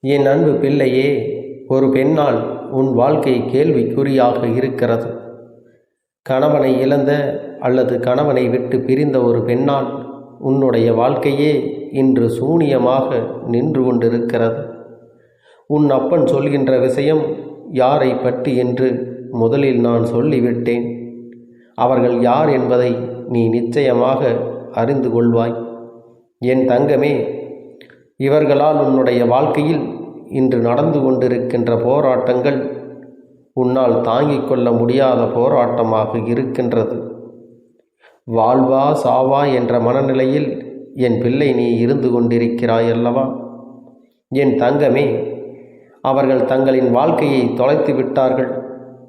என் அன்பு பிள்ளையே ஒரு பெண்ணால் உன் வாழ்க்கை கேள்விக்குறியாக இருக்கிறது. கணவனை இழந்த அல்லது கணவனை விட்டு பிரிந்த ஒரு பெண்ணால் உன்னுடைய வாழ்க்கையே இன்று சூனியமாக நின்று கொண்டிருக்கிறது. உன் அப்பன் சொல்கின்ற விஷயம் யாரை பற்றி என்று முதலில் நான் சொல்லிவிட்டேன். அவர்கள் யார் என்பதை நீ நிச்சயமாக அறிந்து கொள்வாய். என் தங்கமே இவர்களால் உன்னுடைய வாழ்க்கையில் இன்று நடந்து கொண்டிருக்கின்ற போராட்டங்கள் உன்னால் தாங்கிக் கொள்ள முடியாத போராட்டமாக இருக்கின்றது. வாழ்வா சாவா என்ற மனநிலையில் என் பிள்ளை நீ இருந்து கொண்டிருக்கிறாய் அல்லவா என் தங்கமே அவர்கள் தங்களின் வாழ்க்கையை தொலைத்து விட்டார்கள்.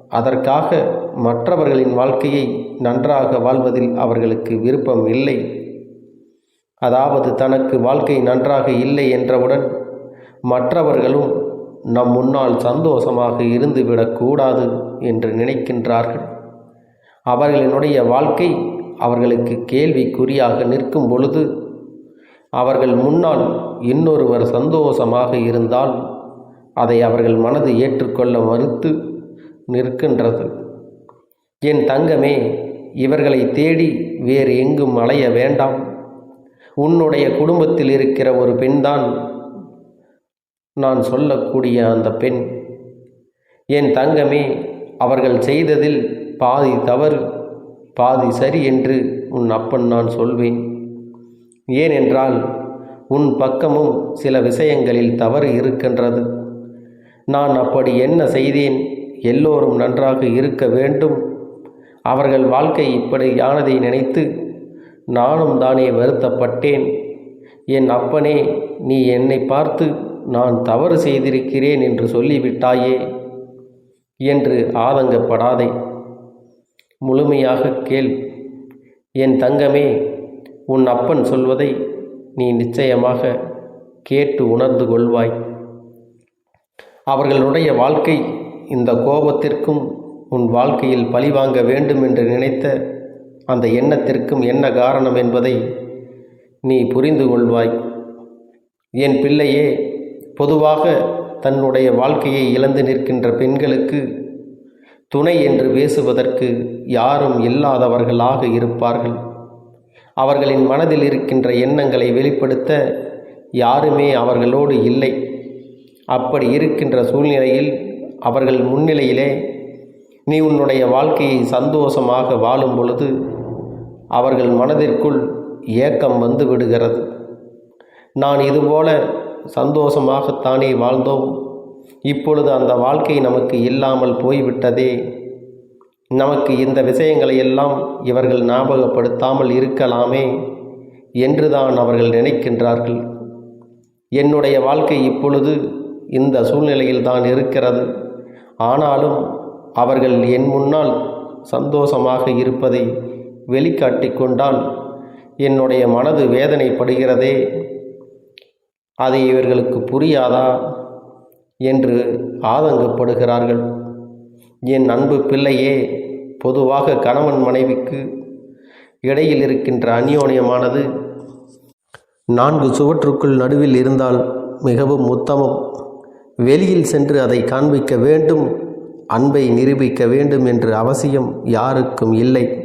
அதற்காக மற்றவர்களின் வாழ்க்கையை நன்றாக வாழ்வதில் அவர்களுக்கு விருப்பம் இல்லை. அதாவது தனக்கு வாழ்க்கை நன்றாக இல்லை என்றவுடன் மற்றவர்களும் நம் முன்னால் சந்தோஷமாக இருந்துவிடக்கூடாது என்று நினைக்கின்றார்கள். அவர்களினுடைய வாழ்க்கை அவர்களுக்கு கேள்விக்குறியாக நிற்கும் பொழுது அவர்கள் முன்னால் இன்னொருவர் சந்தோஷமாக இருந்தால் அதை அவர்கள் மனது ஏற்றுக்கொள்ள மறுத்து நிற்கின்றது. என் தங்கமே இவர்களை தேடி வேறு எங்கும் அலைய வேண்டாம். உன்னுடைய குடும்பத்தில் இருக்கிற ஒரு பெண்தான் நான் சொல்லக்கூடிய அந்த பெண். என் தங்கமே அவர்கள் செய்ததில் பாதி தவறு பாதி சரி என்று உன் அப்பன் நான் சொல்வேன். ஏனென்றால் உன் பக்கமும் சில விஷயங்களில் தவறு இருக்கின்றது. நான் அப்படி என்ன செய்தேன்? எல்லோரும் நன்றாக இருக்க வேண்டும். அவர்கள் வாழ்க்கை இப்படியானதை நினைத்து நானும் தானே வருத்தப்பட்டேன். என் அப்பனே நீ என்னை பார்த்து நான் தவறு செய்திருக்கிறேன் என்று சொல்லிவிட்டாயே என்று ஆதங்கப்படாதே. முழுமையாக கேள். என் தங்கமே உன் அப்பன் சொல்வதை நீ நிச்சயமாக கேட்டு உணர்ந்து கொள்வாய். அவர்களுடைய வாழ்க்கை இந்த கோபத்திற்கும் உன் வாழ்க்கையில் பழிவாங்க வேண்டும் என்று நினைத்த அந்த எண்ணத்திற்கும் என்ன காரணம் என்பதை நீ புரிந்து கொள்வாய். என் பிள்ளையே பொதுவாக தன்னுடைய வாழ்க்கையை இழந்து நிற்கின்ற பெண்களுக்கு துணை என்று பேசுவதற்கு யாரும் இல்லாதவர்களாக இருப்பார்கள். அவர்களின் மனதில் இருக்கின்ற எண்ணங்களை வெளிப்படுத்த யாருமே அவர்களோடு இல்லை. அப்படி இருக்கின்ற சூழ்நிலையில் அவர்கள் முன்னிலையிலே நீ உன்னுடைய வாழ்க்கையை சந்தோஷமாக வாழும் பொழுது அவர்கள் மனதிற்குள் ஏக்கம் வந்து விடுகிறது. நான் இதுபோல சந்தோஷமாகத்தானே வாழ்ந்தோம். இப்பொழுது அந்த வாழ்க்கை நமக்கு இல்லாமல் போய்விட்டதே. நமக்கு இந்த விஷயங்களை எல்லாம் இவர்கள் ஞாபகப்படுத்தாமல் இருக்கலாமே என்றுதான் அவர்கள் நினைக்கின்றார்கள். என்னுடைய வாழ்க்கை இப்பொழுது இந்த சூழ்நிலையில் தான் இருக்கிறது. ஆனாலும் அவர்கள் என் முன்னால் சந்தோஷமாக இருப்பதை வெளிக்காட்டி கொண்டால் என்னுடைய மனது வேதனைப்படுகிறதே அது இவர்களுக்கு புரியாதா என்று ஆதங்கப்படுகிறார்கள். என் அன்பு பிள்ளையே பொதுவாக கணவன் மனைவிக்கு இடையில் இருக்கின்ற அந்யோன்யமானது நான்கு சுவற்றுக்குள் நடுவில் இருந்தால் மிகவும் உத்தமம். வெளியில் சென்று அதை காண்பிக்க வேண்டும் அன்பை நிரூபிக்க வேண்டும் என்று அவசியம் யாருக்கும் இல்லை.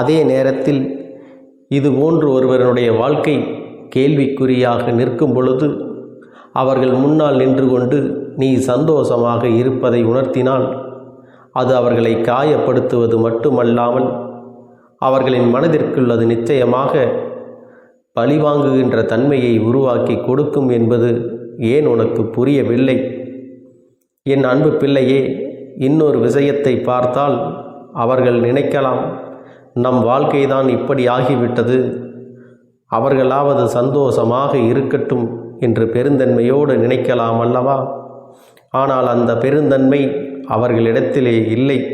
அதே நேரத்தில் இது போன்று ஒருவருடைய வாழ்க்கை கேள்விக்குறியாக நிற்கும் பொழுது அவர்கள் முன்னால் நின்று கொண்டு நீ சந்தோஷமாக இருப்பதை உணர்த்தினால் அது அவர்களை காயப்படுத்துவது மட்டுமல்லாமல் அவர்களின் மனதிற்குள் அது நிச்சயமாக பழிவாங்குகின்ற தன்மையை உருவாக்கி கொடுக்கும் என்பது ஏன் உனக்கு புரியவில்லை? என் அன்பு பிள்ளையே இன்னொரு விஷயத்தை பார்த்தால் அவர்கள் நினைக்கலாம். நம் வாழ்க்கைதான் இப்படி ஆகிவிட்டது அவர்களாவது சந்தோஷமாக இருக்கட்டும் என்று பெருந்தன்மையோடு நினைக்கலாம் அல்லவா? ஆனால் அந்த பெருந்தன்மை அவர்களிடத்திலே இல்லை.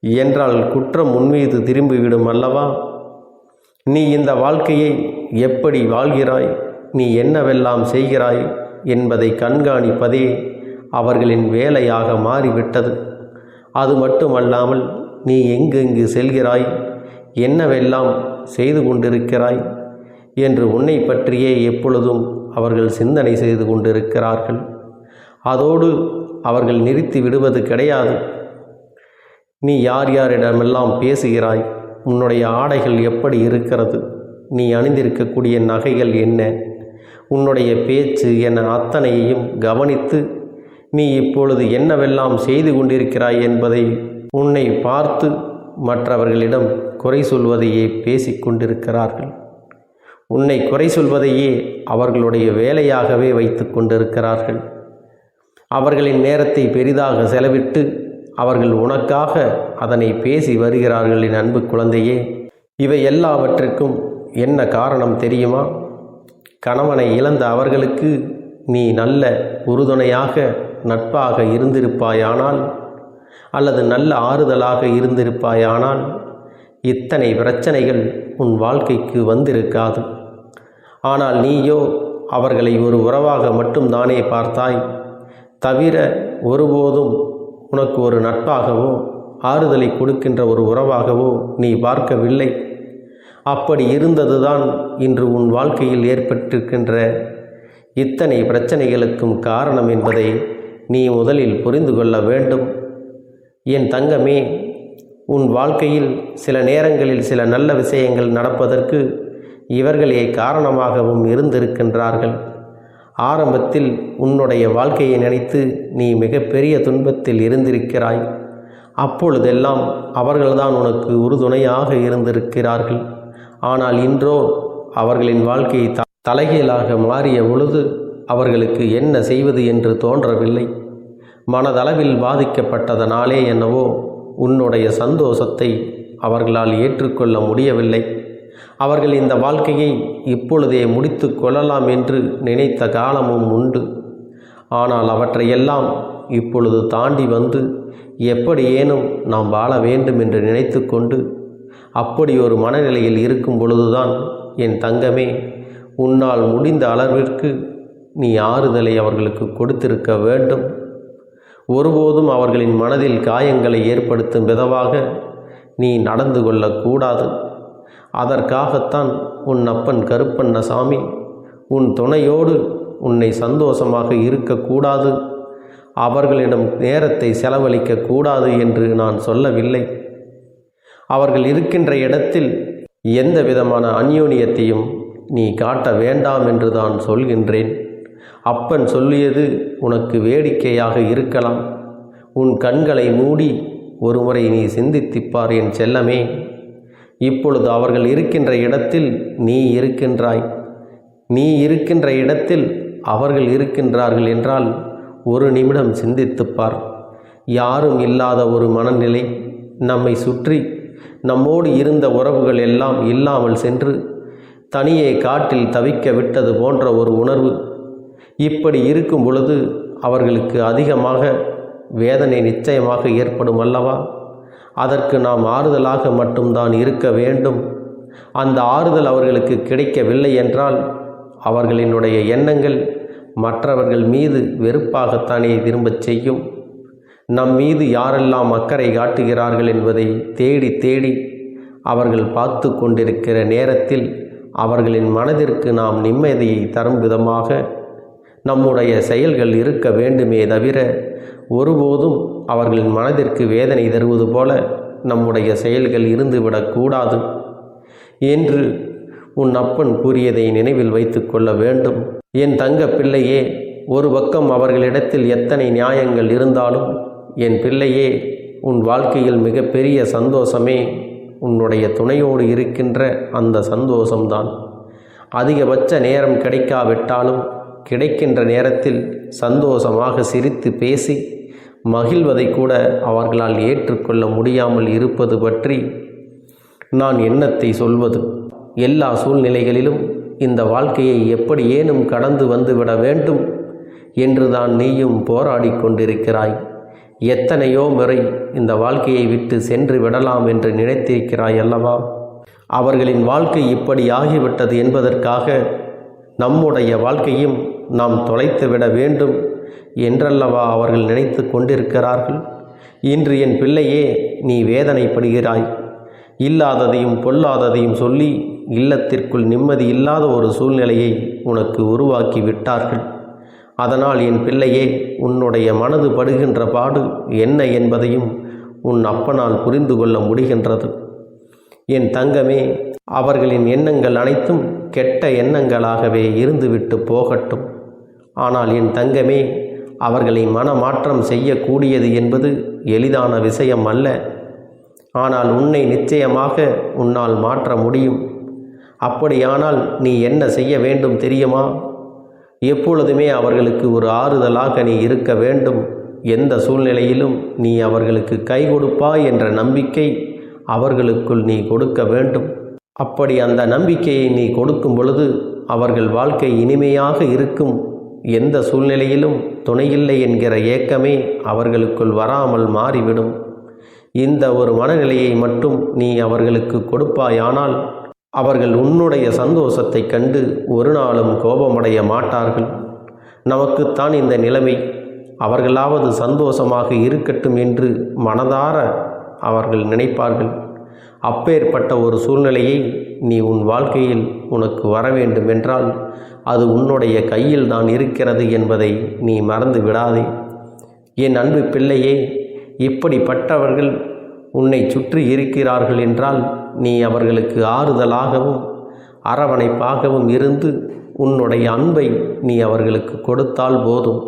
என்றால் குற்றம் உன்மீது திரும்பிவிடும் அல்லவா? நீ இந்த வாழ்க்கையை எப்படி வாழ்கிறாய்? நீ என்னவெல்லாம் செய்கிறாய் என்பதை கண்காணிப்பதே அவர்களின் வேலையாக மாறிவிட்டது. அது மட்டுமல்லாமல் நீ எங்கெங்கு செல்கிறாய்? என்னவெல்லாம் செய்து கொண்டிருக்கிறாய்? என்று உன்னை பற்றியே எப்பொழுதும் அவர்கள் சிந்தனை செய்து கொண்டிருக்கிறார்கள். அதோடு அவர்கள் நிறுத்தி விடுவது கிடையாது. நீ யார் யாரிடமெல்லாம் பேசுகிறாய்? உன்னுடைய ஆடைகள் எப்படி இருக்கிறது? நீ அணிந்திருக்கக்கூடிய நகைகள் என்ன? உன்னுடைய பேச்சு என அத்தனையையும் கவனித்து நீ இப்பொழுது என்னவெல்லாம் செய்து கொண்டிருக்கிறாய் என்பதை உன்னை பார்த்து மற்றவர்களிடம் குறை சொல்வதையே பேசிக் கொண்டிருக்கிறார்கள். உன்னை குறை சொல்வதையே அவர்களுடைய வேலையாகவே வைத்து கொண்டிருக்கிறார்கள். அவர்களின் நேரத்தை பெரிதாக செலவிட்டு அவர்கள் உனக்காக அதனை பேசி வருகிறார்கள் என் அன்பு குழந்தையே. இவை எல்லாவற்றிற்கும் என்ன காரணம் தெரியுமா? கணவனை இழந்த அவர்களுக்கு நீ நல்ல உறுதுணையாக நட்பாக இருந்திருப்பாயானால் அல்லது நல்ல ஆறுதலாக இருந்திருப்பாயானால் இத்தனை பிரச்சனைகள் உன் வாழ்க்கைக்கு வந்திருக்காது. ஆனால் நீயோ அவர்களை ஒரு உறவாக மட்டும் தானே பார்த்தாய். தவிர ஒருபோதும் உனக்கு ஒரு நட்பாகவோ ஆறுதலை கொடுக்கின்ற ஒரு உறவாகவோ நீ பார்க்கவில்லை. அப்படி இருந்ததுதான் இன்று உன் வாழ்க்கையில் ஏற்பட்டிருக்கின்ற இத்தனை பிரச்சனைகளுக்கும் காரணம் என்பதை நீ முதலில் புரிந்து கொள்ள வேண்டும். என் தங்கமே உன் வாழ்க்கையில் சில நேரங்களில் சில நல்ல விஷயங்கள் நடப்பதற்கு இவர்களே காரணமாகவும் இருந்திருக்கின்றார்கள். ஆரம்பத்தில் உன்னுடைய வாழ்க்கையை நினைத்து நீ மிகப்பெரிய துன்பத்தில் இருந்திருக்கிறாய். அப்பொழுதெல்லாம் அவர்கள்தான் உனக்கு உறுதுணையாக இருந்திருக்கிறார்கள். ஆனால் இன்றோ அவர்களின் வாழ்க்கையை த தலைகீழாக மாறிய பொழுது அவர்களுக்கு என்ன செய்வது என்று தோன்றவில்லை. மனதளவில் பாதிக்கப்பட்டதனாலே என்னவோ உன்னுடைய சந்தோஷத்தை அவர்களால் ஏற்றுக்கொள்ள முடியவில்லை. அவர்கள் இந்த வாழ்க்கையை இப்பொழுதே முடித்து கொள்ளலாம் என்று நினைத்த காலமும் உண்டு. ஆனால் அவற்றையெல்லாம் இப்பொழுது தாண்டி வந்து எப்படியேனும் நாம் வாழ வேண்டும் என்று நினைத்து கொண்டு அப்படி ஒரு மனநிலையில் இருக்கும் பொழுதுதான் என் தங்கமே உன்னால் முடிந்த அளவிற்கு நீ ஆறுதலை அவர்களுக்கு கொடுத்திருக்க வேண்டும். ஒருபோதும் அவர்களின் மனதில் காயங்களை ஏற்படுத்தும் விதமாக நீ நடந்து கொள்ளக்கூடாது. அதற்காகத்தான் உன் அப்பன் கருப்பண்ணசாமி உன் துணையோடு உன்னை சந்தோஷமாக இருக்கக்கூடாது. அவர்களிடம் நேரத்தை செலவழிக்க கூடாது என்று நான் சொல்லவில்லை. அவர்கள் இருக்கின்ற இடத்தில் எந்த விதமான அந்யோனியத்தையும் நீ காட்ட வேண்டாம் என்று தான் சொல்கின்றேன். அப்பன் சொல்லியது உனக்கு வேடிக்கையாக இருக்கலாம். உன் கண்களை மூடி ஒருமுறை நீ சிந்தித்திப்பார் என் செல்லமே. இப்பொழுது அவர்கள் இருக்கின்ற இடத்தில் நீ இருக்கின்றாய். நீ இருக்கின்ற இடத்தில் அவர்கள் இருக்கின்றார்கள் என்றால் ஒரு நிமிடம் சிந்தித்துப்பார். யாரும் இல்லாத ஒரு மனநிலை நம்மை சுற்றி நம்மோடு இருந்த உறவுகள் எல்லாம் இல்லாமல் சென்று தனியே காட்டில் தவிக்க விட்டது போன்ற ஒரு உணர்வு இப்படி இருக்கும் பொழுது அவர்களுக்கு அதிகமாக வேதனை நிச்சயமாக ஏற்படும் அல்லவா? அதற்கு நாம் ஆறுதலாக மட்டும்தான் இருக்க வேண்டும். அந்த ஆறுதல் அவர்களுக்கு கிடைக்கவில்லை என்றால் அவர்களினுடைய எண்ணங்கள் மற்றவர்கள் மீது வெறுப்பாகத்தானே திரும்பச் செய்யும். நம் மீது யாரெல்லாம் அக்கறை காட்டுகிறார்கள் என்பதை தேடி தேடி அவர்கள் பார்த்து கொண்டிருக்கிற நேரத்தில் அவர்களின் மனதிற்கு நாம் நிம்மதியை தரும் விதமாக நம்முடைய செயல்கள் இருக்க வேண்டுமே தவிர ஒருபோதும் அவர்களின் மனதிற்கு வேதனை தருவது போல நம்முடைய செயல்கள் இருந்துவிடக்கூடாது என்று உன் அப்பன் கூறியதை நினைவில் வைத்து கொள்ள வேண்டும். என் தங்க பிள்ளையே ஒரு பக்கம் அவர்களிடத்தில் எத்தனை நியாயங்கள் இருந்தாலும் என் பிள்ளையே உன் வாழ்க்கையில் மிகப்பெரிய சந்தோஷமே உன்னுடைய துணையோடு இருக்கின்ற அந்த சந்தோஷம்தான். அதிகபட்ச நேரம் கிடைக்காவிட்டாலும் கிடைக்கின்ற நேரத்தில் சந்தோஷமாக சிரித்து பேசி மகிழ்வதை கூட அவர்களால் ஏற்றுக்கொள்ள முடியாமல் இருப்பது பற்றி நான் எண்ணத்தை சொல்வது. எல்லா சூழ்நிலைகளிலும் இந்த வாழ்க்கையை எப்படி ஏனும் கடந்து வந்துவிட வேண்டும் என்றுதான் நீயும் போராடி கொண்டிருக்கிறாய். எத்தனையோ முறை இந்த வாழ்க்கையை விட்டு சென்று விடலாம் என்று நினைத்திருக்கிறாய் அல்லவா? அவர்களின் வாழ்க்கை இப்படி ஆகிவிட்டது என்பதற்காக நம்முடைய வாழ்க்கையும் நாம் தொலைத்து விட வேண்டும் என்றல்லவா அவர்கள் நினைத்து கொண்டிருக்கிறார்கள்? இன்று என் பிள்ளையே நீ வேதனைப்படுகிறாய். இல்லாததையும் பொல்லாததையும் சொல்லி இல்லத்திற்குள் நிம்மதி இல்லாத ஒரு சூழ்நிலையை உனக்கு உருவாக்கி விட்டார்கள். அதனால் என் பிள்ளையே உன்னுடைய மனது படுகின்ற பாடு என்ன என்பதையும் உன் அப்பனால் புரிந்து கொள்ள முடிகின்றது. என் தங்கமே அவர்களின் எண்ணங்கள் அனைத்தும் கெட்ட எண்ணங்களாகவே இருந்துவிட்டு போகட்டும். ஆனால் என் தங்கமே அவர்களை மனமாற்றம் செய்யக்கூடியது என்பது எளிதான விஷயம் அல்ல. ஆனால் உன்னை நிச்சயமாக உன்னால் மாற்ற முடியும். அப்படியானால் நீ என்ன செய்ய வேண்டும் தெரியுமா? எப்பொழுதுமே அவர்களுக்கு ஒரு ஆறுதலாக நீ இருக்க வேண்டும். எந்த சூழ்நிலையிலும் நீ அவர்களுக்கு கை கொடுப்பாய் என்ற நம்பிக்கை அவர்களுக்குள் நீ கொடுக்க வேண்டும். அப்படி அந்த நம்பிக்கையை நீ கொடுக்கும் பொழுது அவர்கள் வாழ்க்கை இனிமையாக இருக்கும். எந்த சூழ்நிலையிலும் துணையில்லை என்கிற ஏக்கமே அவர்களுக்குள் வராமல் மாறிவிடும். இந்த ஒரு மனநிலையை மட்டும் நீ அவர்களுக்கு கொடுப்பாயானால் அவர்கள் உன்னுடைய சந்தோஷத்தைக் கண்டு ஒரு நாளும் கோபமடைய மாட்டார்கள். நமக்குத்தான் இந்த நிலைமை. அவர்களாவது சந்தோஷமாக இருக்கட்டும் என்று மனதார அவர்கள் நினைப்பார்கள். அப்பேற்பட்ட ஒரு சூழ்நிலையை நீ உன் வாழ்க்கையில் உனக்கு வர வேண்டும் என்றால் அது உன்னுடைய கையில் தான் இருக்கிறது என்பதை நீ மறந்து விடாதே. என் அன்பு பிள்ளையே இப்படிப்பட்டவர்கள் உன்னை சுற்றி இருக்கிறார்கள் என்றால் நீ அவர்களுக்கு ஆறுதலாகவும் அரவணைப்பாகவும் இருந்து உன்னுடைய அன்பை நீ அவர்களுக்கு கொடுத்தால் போதும்.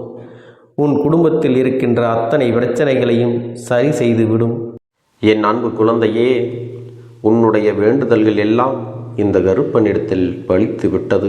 உன் குடும்பத்தில் இருக்கின்ற அத்தனை பிரச்சனைகளையும் சரி செய்துவிடும். என் அன்பு குழந்தையே உன்னுடைய வேண்டுதல்கள் எல்லாம் இந்த கருப்பனிடத்தில் பலித்து விட்டது.